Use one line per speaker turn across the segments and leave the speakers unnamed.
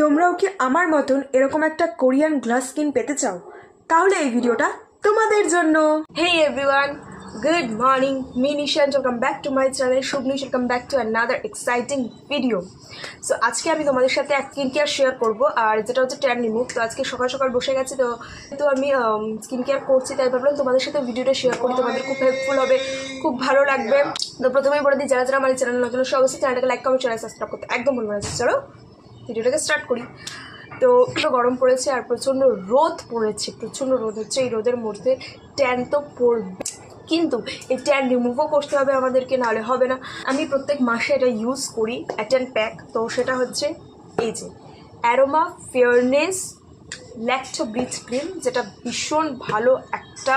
তোমরাও কি আমার মতন এরকম একটা কোরিয়ান গ্লাস স্কিন পেতে চাও? তাহলে এই ভিডিওটা তোমাদের জন্য। Hey everyone good morning me Nishan welcome back to my channel Shubhnish welcome back to another exciting video so আজকে আমি তোমাদের সাথে এক স্কিন কেয়ার শেয়ার করব, আর যেটা হচ্ছে ট্যান রিমুভ তো আজকে সকাল সকাল বসে গেছে, তো তো আমি স্কিন কেয়ার করছি, তাই ভাবলাম তোমাদের সাথে ভিডিওটা শেয়ার করি, তোমাদের খুব হেল্পফুল হবে, খুব ভালো লাগবে। তো প্রথমেই বলে দিই, যারা যারা আমার চ্যানেল নতুন সে অবশ্যই চ্যানেলটাকে লাইক কমেন্ট চ্যানেল সাবস্ক্রাইব করতে একদম ভুলবে না। চলো ভিডিওটাকে স্টার্ট করি। তো একটু গরম পড়েছে আর প্রচণ্ড রোদ পড়েছে, প্রচণ্ড রোদ হচ্ছে। এই রোদের মধ্যে ট্যান তো পড়বে। কিন্তু এই ট্যান রিমুভও করতে হবে আমাদেরকে, নাহলে হবে না। আমি প্রত্যেক মাসে এটা ইউজ করি অ্যাটেন প্যাক তো সেটা হচ্ছে এই যে aroma fairness lacto breath cream যেটা ভীষণ ভালো একটা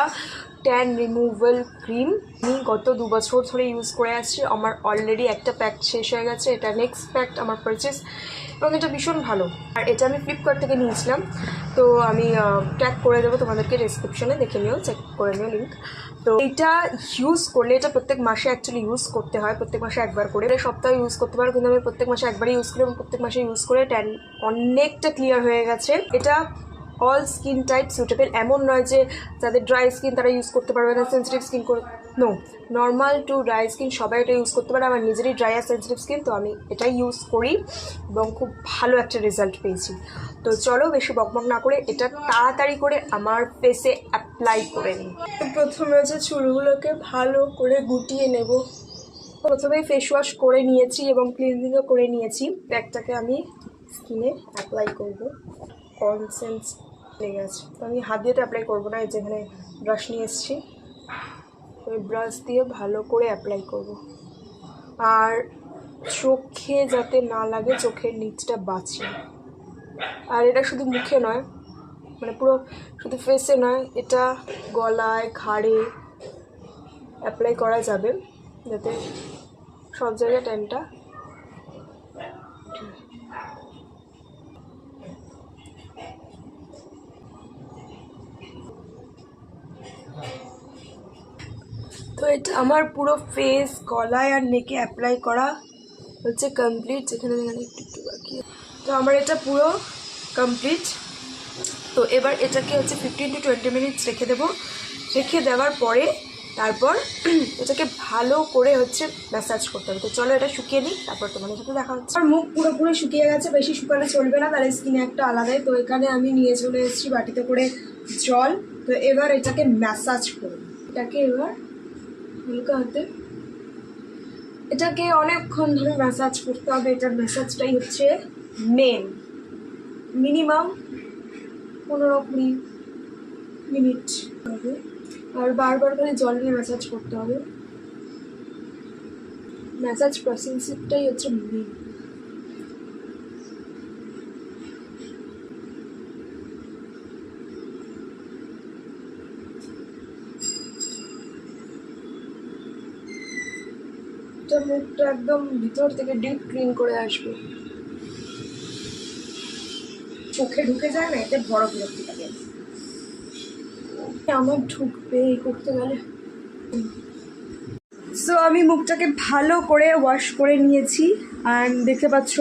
ট্যান রিমুভাল ক্রিম আমি গত দু বছর ধরে ইউজ করে আসছি আমার অলরেডি একটা প্যাক শেষ হয়ে গেছে, এটা নেক্সট প্যাক আমার পারচেস এবং এটা ভীষণ ভালো। আর এটা আমি ফ্লিপকার্ট থেকে নিয়েছিলাম। তো আমি ট্যাগ করে দেবো তোমাদেরকে ডিসক্রিপশনে দেখে নিও চেক করে নিও লিঙ্ক তো এটা ইউজ করলে, এটা প্রত্যেক মাসে অ্যাকচুয়ালি ইউজ করতে হয়, প্রত্যেক মাসে একবার করে। এটা সপ্তাহে ইউজ করতে পারো, কিন্তু আমি প্রত্যেক মাসে একবারই ইউজ করি এবং প্রত্যেক মাসে ইউজ করে ট্যান অনেকটা ক্লিয়ার হয়ে গেছে। এটা অল স্কিন টাইপ সুটেবল এমন নয় যে যাদের ড্রাই স্কিন তারা ইউজ করতে পারবে না সেন্সিটিভ স্কিন করে no normal to dry skin সবাই এটা ইউজ করতে পারে, আমার নিজেরই ড্রাই আর সেন্সিটিভ স্কিন তো আমি এটাই ইউজ করি এবং খুব ভালো একটা রেজাল্ট পেয়েছি। তো চলো বেশি বকবক না করে এটা তাড়াতাড়ি করে আমার ফেসে অ্যাপ্লাই করে নিই। প্রথমে হচ্ছে চুলগুলোকে ভালো করে গুটিয়ে নেব। প্রথমেই ফেস ওয়াশ করে নিয়েছি এবং ক্লিনজিংও করে নিয়েছি। ব্যাগটাকে আমি স্কিনে অ্যাপ্লাই করব। কনসেন্স লেগে আছে তো আমি হাত দিয়ে তো অ্যাপ্লাই করব না, এই যেখানে ব্রাশ নিয়ে এসেছি। ওই ব্রাশ দিয়ে ভালো করে অ্যাপ্লাই করব। আর চোখে যাতে না লাগে, চোখের নিচটা বাঁচে। আর এটা শুধু মুখে নয় মানে পুরো শুধু ফেসে নয়, এটা গলায়, ঘাড়ে অ্যাপ্লাই করা যাবে। যাতে সব জায়গায় ট্যানটা তো এটা আমার পুরো ফেস গলায় আর নেকে অ্যাপ্লাই করা হচ্ছে কমপ্লিট যেখানে যেখানে একটু একটু বাকি তো আমার এটা পুরো কমপ্লিট তো এবার এটাকে হচ্ছে ফিফটিন টু টোয়েন্টি মিনিটস রেখে দেবো। রেখে দেওয়ার পরে তারপর এটাকে ভালো করে হচ্ছে ম্যাসাজ করতে হবে। তো চলো এটা শুকিয়ে নিই, তারপর তোমাদের সাথে দেখা হচ্ছে। আর মুখ পুরোপুরি শুকিয়ে গেছে, বেশি শুকালে চলবে না, তাহলে স্কিনে একটা আলাদাই। তো এখানে আমি নিয়ে চলে এসেছি বাটিতে করে জল। তো এবার এটাকে ম্যাসাজ করব। এটাকে এবার হালকা হাতে। এটাকে অনেকক্ষণ ধরে ম্যাসাজ করতে হবে। এটার ম্যাসাজটাই হচ্ছে মেন মিনিমাম পনেরো কুড়ি মিনিট হবে। আর বারবার করে জল নিয়ে ম্যাসাজ করতে হবে। ম্যাসাজ প্রসেসিভটাই হচ্ছে মেন এটা মুখটা একদম ভিতর থেকে ডিপ ক্লিন করে আসবে। চোখে ঢুকে যায় না, এতে বড় বিরক্তি লাগে। আমার ঢুকবে, এই করতে গেলে। সো আমি মুখটাকে ভালো করে ওয়াশ করে নিয়েছি অ্যান্ড দেখতে পাচ্ছ,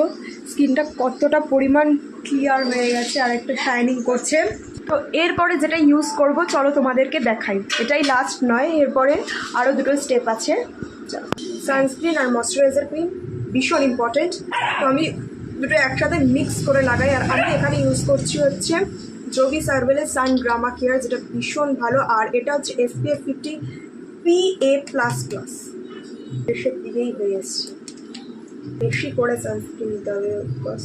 স্কিনটা কতটা পরিমাণ ক্লিয়ার হয়ে গেছে, আর একটা শাইনিং করছে। তো, এরপরে যেটা ইউজ করব, চলো তোমাদেরকে দেখাই। এটাই লাস্ট নয়, এরপরে আরও দুটো স্টেপ আছে। সানস্ক্রিন আর ময়শ্চারাইজার ক্রিম ভীষণ ইম্পর্টেন্ট তো আমি দুটো একসাথে মিক্স করে লাগাই। আর আমি এখানে ইউজ করছি হচ্ছে জবি সার্ভেলের সান গ্রামা কেয়ার যেটা ভীষণ ভালো। আর এটা হচ্ছে SPF fifty P A plus plus দেশের দিকেই হয়ে এসছে। বেশি করে সানস্ক্রিন নিতে হবে অফকোর্স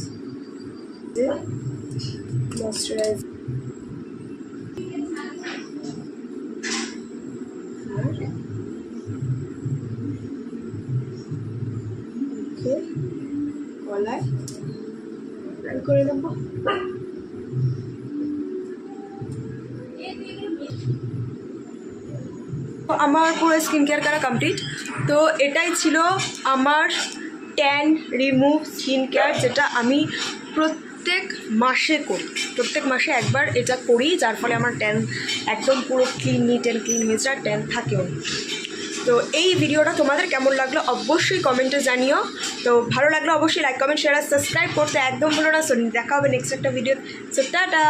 গলায় করে আমার পুরো স্কিন কেয়ার করা কমপ্লিট তো এটাই ছিল আমার ট্যান রিমুভ স্কিন কেয়ার যেটা আমি প্রত্যেক মাসে করি। প্রত্যেক মাসে একবার এটা করি, যার ফলে আমার ট্যান একদম পুরো ক্লিন নিট অ্যান্ড ক্লিন আর ট্যান থাকেও। তো এই ভিডিওটা তোমাদের কেমন লাগল অবশ্যই কমেন্টে জানিও। তো ভালো লাগল অবশ্যই লাইক কমেন্ট শেয়ার আর সাবস্ক্রাইব করতে একদম ভালো না। দেখা হবে নেক্সট একটা ভিডিও সো টাটা